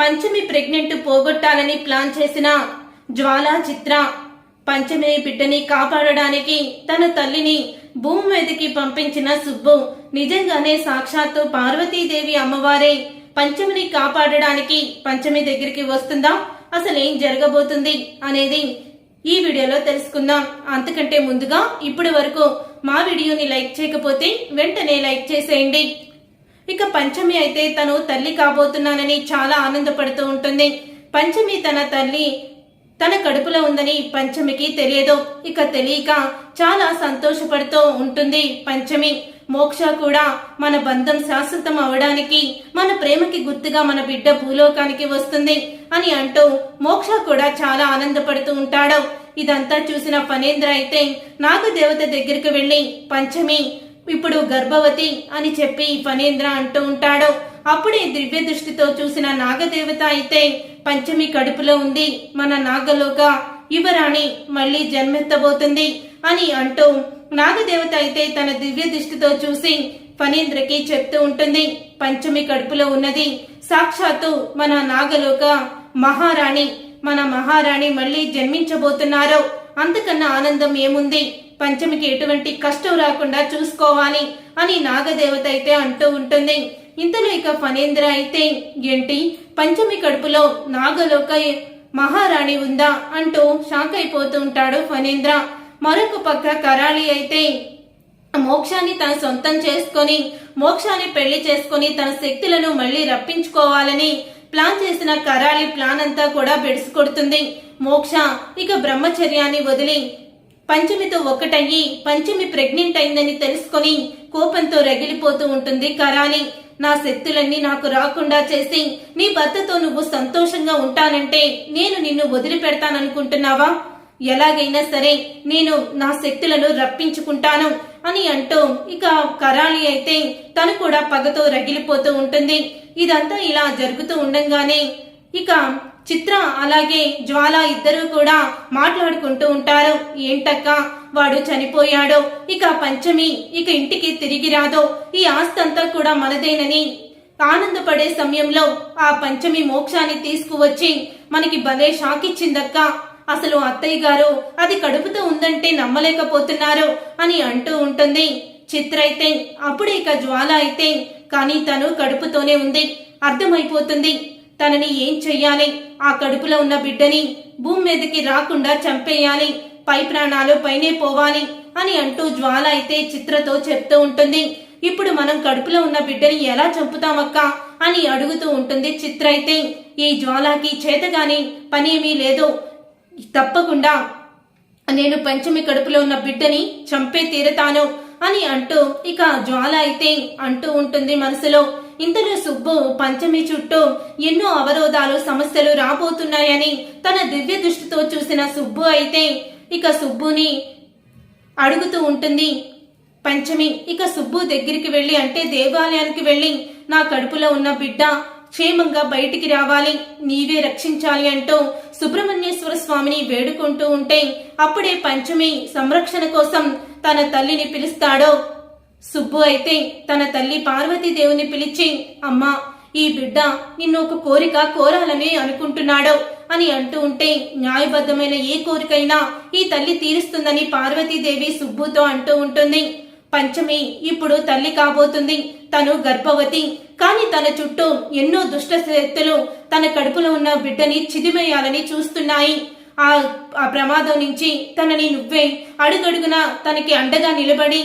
పంచమి pregnant పోగొట్టాలని plan చేసిన జ్వాలా చిత్ర పంచమి బిడ్డని కాపాడడానికి తన తల్లిని భూమి మీదకి పంపించిన సుబ్బు నిజంగానే సాక్షాత్తు పార్వతీదేవి అమ్మవారే. పంచమిని కాపాడడానికి పంచమి దగ్గరికి వస్తుందా? అసలు ఏం జరగబోతుంది అనేది ఈ వీడియోలో తెలుసుకుందాం. అంతకంటే ముందుగా ఇప్పటి వరకు మా వీడియోని లైక్ చేయకపోతే వెంటనే లైక్ చేసేయండి. ఇక పంచమి అయితే తను తల్లి కాబోతున్నానని చాలా ఆనందపడుతూ ఉంటుంది. పంచమి తన తల్లి తన కడుపులో ఉందని పంచమికి తెలియదు. ఇక తెలియక చాలా సంతోషపడుతూ ఉంటుంది పంచమి. మోక్ష కూడా మన బంధం శాశ్వతం అవడానికి మన ప్రేమకి గుర్తుగా మన బిడ్డ భూలోకానికి వస్తుంది అని అంటూ మోక్ష కూడా చాలా ఆనందపడుతూ ఉంటాడు. ఇదంతా చూసిన ఫణేంద్ర అయితే నాగదేవత దగ్గరికి వెళ్ళి పంచమి ఇప్పుడు గర్భవతి అని చెప్పి ఫణేంద్ర అంటూ ఉంటాడు. అప్పుడే దివ్య దృష్టితో చూసిన నాగదేవత అయితే పంచమి కడుపులో ఉంది. మన నాగలోక యువరాణి మళ్ళీ జన్మెత్తబోతుంది అని అంటూ నాగదేవత అయితే తన దివ్య దృష్టితో చూసి ఫణేంద్రకి చెప్తూ ఉంటుంది. పంచమి కడుపులో ఉన్నది. సాక్షాత్తు మన నాగలోక మహారాణి మన మహారాణి మళ్ళీ జన్మించబోతున్నారు. అంతకన్నా ఆనందం ఏముంది? పంచమికి ఎటువంటి కష్టం రాకుండా చూసుకోవాలి అని నాగదేవత అయితే అంటూ ఉంటుంది. ఇంతలో ఇక ఫణేంద్ర అయితే ఏంటి? పంచమి కడుపులో నాగలోక మహారాణి ఉందా? అంటూ షాక్ అయిపోతూ ఉంటాడు ఫణేంద్ర. మరొక పక్క కరాళి అయితే మోక్షాన్ని తన సొంతం చేసుకొని మోక్షాన్ని పెళ్ళి చేసుకొని తన శక్తులను మళ్ళీ రప్పించుకోవాలని ప్లాన్ చేసిన కరాళి ప్లాన్ అంతా కూడా బెడిసి కొడుతుంది మోక్ష ఇక బ్రహ్మచర్యాన్ని వదిలి పంచమితో ఒక్కటయ్యి పంచమి ప్రెగ్నెంట్ అయిందని తెలుసుకొని కోపంతో రగిలిపోతూ ఉంటుంది కరాలి నా శక్తులన్నీ నాకు రాకుండా చేసి నీ భర్తతో నువ్వు సంతోషంగా ఉంటానంటే నేను నిన్ను వదిలిపెడతాననుకుంటున్నావా? ఎలాగైనా సరే నేను నా శక్తులను రప్పించుకుంటాను అని అంటూ ఇక కరాళి అయితే తను కూడా పగతో రగిలిపోతూ ఉంటుంది. ఇదంతా ఇలా జరుగుతూ ఉండంగానే ఇక చిత్ర అలాగే జ్వాల ఇద్దరు కూడా మాట్లాడుకుంటూ ఉంటారు. ఏంటక్క? వాడు చనిపోయాడో? ఇక పంచమి ఇక ఇంటికి తిరిగి రాదో? ఈ ఆస్తంతా కూడా మనదేనని. ఆనందపడే సమయంలో ఆ పంచమి మోక్షాన్ని తీసుకువచ్చి మనకి భలే షాక్ ఇచ్చిందక్క అసలు అత్తయ్య గారు అది కడుపుతో ఉందంటే నమ్మలేకపోతున్నారు అని అంటూ ఉంటుంది. చిత్ర అయితే అప్పుడు ఇక జ్వాల అయితే కానీ తను కడుపుతోనే ఉంది. అర్థమైపోతుంది. తనని ఏం చెయ్యాలి? ఆ కడుపులో ఉన్న బిడ్డని భూమి మీదకి రాకుండా చంపేయాలి. పై ప్రాణాలు పైనే పోవాలి అని అంటూ జ్వాల అయితే చిత్రతో చెప్తూ ఉంటుంది. ఇప్పుడు మనం కడుపులో ఉన్న బిడ్డని ఎలా చంపుతామక్క అని అడుగుతూ ఉంటుంది చిత్ర అయితే. ఈ జ్వాలకి చేతగాని పని ఏమీ లేదు. తప్పకుండా నేను పంచమి కడుపులో ఉన్న బిడ్డని చంపే తీరతాను అని అంటూ ఇక జ్వాల అయితే అంటూ ఉంటుంది మనసులో. ఇంతలో సుబ్బు పంచమి చుట్టూ ఎన్నో అవరోధాలు సమస్యలు రాబోతున్నాయని తన దివ్య దృష్టితో చూసిన సుబ్బు అయితే ఇక సుబ్బుని అడుగుతూ ఉంటుంది పంచమి ఇక సుబ్బు దగ్గరికి వెళ్ళి అంటే దేవాలయానికి వెళ్ళి నా కడుపులో ఉన్న బిడ్డ క్షేమంగా బయటికి రావాలి నీవే రక్షించాలి అంటూ సుబ్రహ్మణ్యేశ్వర స్వామిని వేడుకుంటూ ఉంటే అప్పుడే పంచమి సంరక్షణ కోసం తన తల్లిని పిలుస్తాడో సుబ్బు అయితే తన తల్లి పార్వతీదేవిని పిలిచి అమ్మా ఈ బిడ్డ నిన్ను ఒక కోరిక కోరాలని అనుకుంటున్నాడు? అని అంటూ ఉంటే న్యాయబద్ధమైన ఏ కోరికైనా ఈ తల్లి తీరుస్తుందని పార్వతీదేవి సుబ్బుతో అంటూ ఉంటుంది. పంచమి ఇప్పుడు తల్లి కాబోతుంది. తను గర్భవతి. కానీ తన చుట్టూ ఎన్నో దుష్ట శక్తులు తన కడుపులో ఉన్న బిడ్డని చిదిమేయాలని చూస్తున్నాయి. ఆ ఆ ప్రమాదం నుంచి తనని నువ్వే అడుగడుగున తనకి అండగా నిలబడి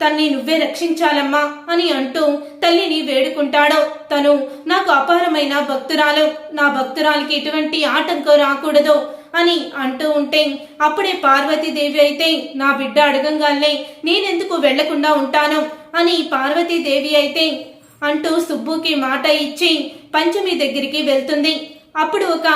తన్ని నువ్వే రక్షించాలమ్మా అని అంటూ తల్లిని వేడుకుంటాడో. తను నాకు అపారమైన భక్తురాలు నా భక్తురాలకి ఎటువంటి ఆటంకం రాకూడదు అని అంటూ ఉంటే అప్పుడే పార్వతీదేవి అయితే నా బిడ్డ అడగంగానే నేనెందుకు వెళ్ళకుండా ఉంటాను అని పార్వతీదేవి అయితే అంటూ సుబ్బుకి మాట ఇచ్చి పంచమి దగ్గరికి వెళ్తుంది. అప్పుడు ఒక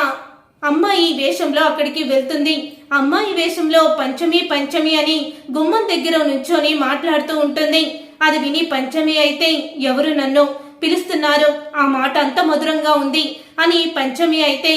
అమ్మాయి వేషంలో అక్కడికి వెళ్తుంది. అమ్మాయి వేషంలో పంచమి పంచమి అని గుమ్మం దగ్గర నుంచొని మాట్లాడుతూ ఉంటుంది. అది విని పంచమి అయితే ఎవరు నన్ను పిలుస్తున్నారు? ఆ మాట అంత మధురంగా ఉంది అని పంచమి అయితే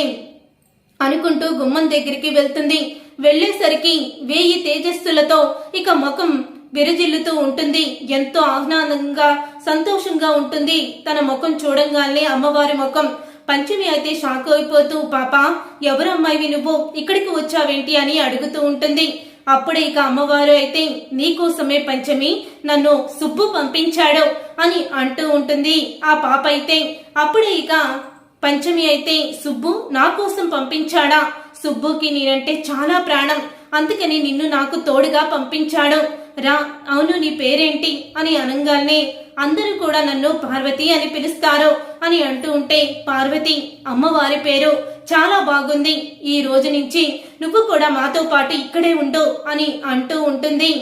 అనుకుంటూ గుమ్మం దగ్గరికి వెళ్తుంది. వెళ్ళేసరికి వేయి తేజస్సులతో ఇక ముఖం విరజిల్లుతూ ఉంటుంది. ఎంతో ఆహ్లాదంగా సంతోషంగా ఉంటుంది తన ముఖం చూడంగానే అమ్మవారి ముఖం. పంచమి అయితే షాక్ అయిపోతూ పాప ఎవరు నువ్వు? ఇక్కడికి వచ్చావేంటి? అని అడుగుతూ ఉంటుంది. అప్పుడే ఇక అమ్మవారు అయితే నీకోసమే పంచమి నన్ను సుబ్బు పంపించాడు అని అంటూ ఉంటుంది. ఆ పాప అయితే అప్పుడే ఇక పంచమి అయితే సుబ్బు నా కోసం పంపించాడా? సుబ్బుకి నేనంటే చాలా ప్రాణం. అందుకని నిన్ను నాకు తోడుగా పంపించాడు. రా అవును నీ పేరేంటి? అని అనగానే అందరూ కూడా నన్ను పార్వతి అని పిలుస్తారు అని అంటూ ఉంటే పార్వతి అమ్మవారి పేరు చాలా బాగుంది. ఈ రోజు నుంచి నువ్వు కూడా మాతో పాటు ఇక్కడే ఉండు అని అంటూ ఉంటుంది.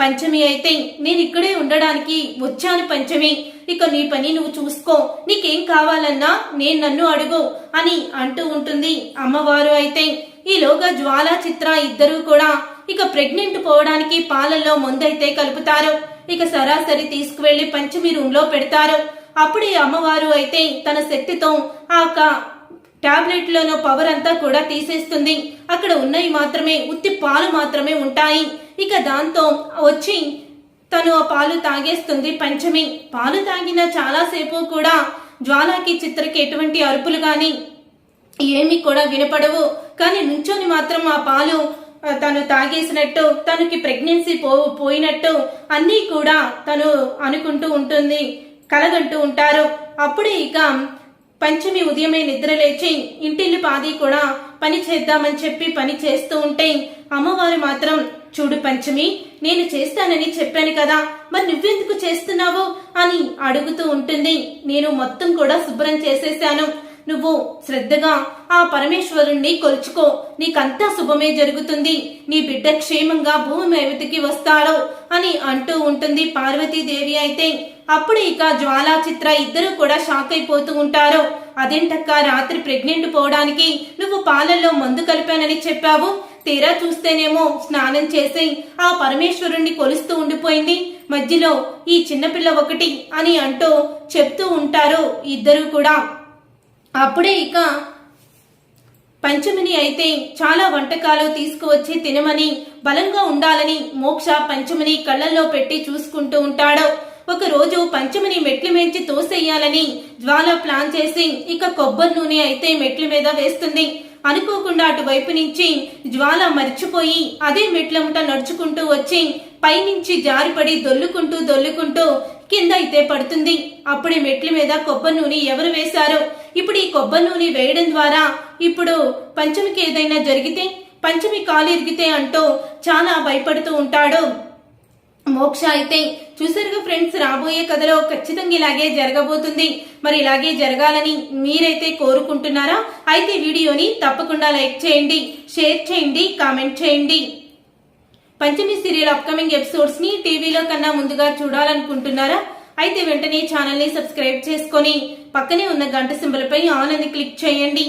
పంచమి అయితే నేను ఇక్కడే ఉండడానికి వచ్చాను పంచమి. ఇక నీ పని నువ్వు చూసుకో. నీకేం కావాలన్నా నేను నన్ను అడుగు అని అంటూ ఉంటుంది అమ్మవారు అయితే. ఈలోగా జ్వాలా చిత్ర ఇద్దరూ కూడా ఇక ప్రెగ్నెంట్ పోవడానికి పాలల్లో ముందైతే కలుపుతారు. ఇక సరాసరి తీసుకువెళ్ళి పంచమి రూమ్లో పెడతారు. అప్పుడే అమ్మవారు అయితే తన శక్తితో ఆ టాబ్లెట్లోనో పవర్ అంతా కూడా తీసేస్తుంది. అక్కడ ఉన్నవి మాత్రమే ఉత్తి పాలు మాత్రమే ఉంటాయి. ఇక దాంతో వచ్చి తను ఆ పాలు తాగేస్తుంది పంచమి. పాలు తాగిన చాలాసేపు కూడా జ్వాలాకి చిత్రకి ఎటువంటి అరుపులు గాని ఏమి కూడా వినపడవు. కానీ నుంచొని మాత్రం ఆ పాలు తను తాగేసినట్టు తనకి ప్రెగ్నెన్సీ పో పోయినట్టు అన్నీ కూడా తను అనుకుంటూ ఉంటుంది కలగంటూ ఉంటారు. అప్పుడే ఇక పంచమి ఉదయమే నిద్ర లేచి ఇంటిల్లి పాది కూడా పని చేద్దామని చెప్పి పని చేస్తూ ఉంటే అమ్మవారు మాత్రం చూడు పంచమి నేను చేస్తానని చెప్పాను కదా మరి నువ్వెందుకు చేస్తున్నావు? అని అడుగుతూ ఉంటుంది. నేను మొత్తం కూడా శుభ్రం చేసేసాను. నువ్వు శ్రద్ధగా ఆ పరమేశ్వరుణ్ణి కొలుచుకో. నీకంతా శుభమే జరుగుతుంది. నీ బిడ్డ క్షేమంగా భూమి మేవతికి వస్తాడు అని అంటూ ఉంటుంది పార్వతీదేవి అయితే. అప్పుడు ఇక జ్వాలా చిత్ర ఇద్దరు కూడా షాక్ అయిపోతూ ఉంటారు. అదేంటక్క రాత్రి ప్రెగ్నెంట్ పోవడానికి నువ్వు పాలల్లో మందు కలిపానని చెప్పావు? తీరా చూస్తేనేమో స్నానం చేసి ఆ పరమేశ్వరుణ్ణి కొలుస్తూ ఉండిపోయింది. మధ్యలో ఈ చిన్నపిల్ల ఒకటి అని అంటూ చెప్తూ ఉంటారు ఇద్దరు కూడా. అప్పుడే ఇక పంచమిని అయితే చాలా వంటకాలు తీసుకువచ్చి తినమని బలంగా ఉండాలని మోక్ష పంచమిని కళ్ళల్లో పెట్టి చూసుకుంటూ ఉంటాడు. ఒకరోజు పంచమిని మెట్ల మించి తోసేయాలని జ్వాల ప్లాన్ చేసి ఇక కొబ్బరి నూనె అయితే మెట్ల మీద వేస్తుంది. అనుకోకుండా అటువైపు నుంచి జ్వాల మర్చిపోయి అదే మెట్లముట నడుచుకుంటూ వచ్చి పైనుంచి జారిపడి దొల్లుకుంటూ దొల్లుకుంటూ కింద అయితే పడుతుంది. అప్పుడే మెట్ల మీద కొబ్బరి నూనె ఎవరు వేశారో? ఇప్పుడు ఈ కొబ్బరి నూనె వేయడం ద్వారా ఇప్పుడు పంచమికి ఏదైనా జరిగితే పంచమి కాలు ఇరిగితే అంటూ చాలా భయపడుతూ ఉంటాడు. మోక్ష అయితే చూసారుగా ఫ్రెండ్స్ రాబోయే కథలో ఖచ్చితంగా ఇలాగే జరగబోతుంది. మరి ఇలాగే జరగాలని మీరైతే కోరుకుంటున్నారా? అయితే వీడియోని తప్పకుండా లైక్ చేయండి షేర్ చేయండి కామెంట్ చేయండి. పంచమి సీరియల్ అప్కమింగ్ ఎపిసోడ్స్ని టీవీలో కన్నా ముందుగా చూడాలనుకుంటున్నారా? అయితే వెంటనే ఛానల్ని సబ్స్క్రైబ్ చేసుకొని పక్కనే ఉన్న గంట సింబల్ పై ఆన్ అని క్లిక్ చేయండి.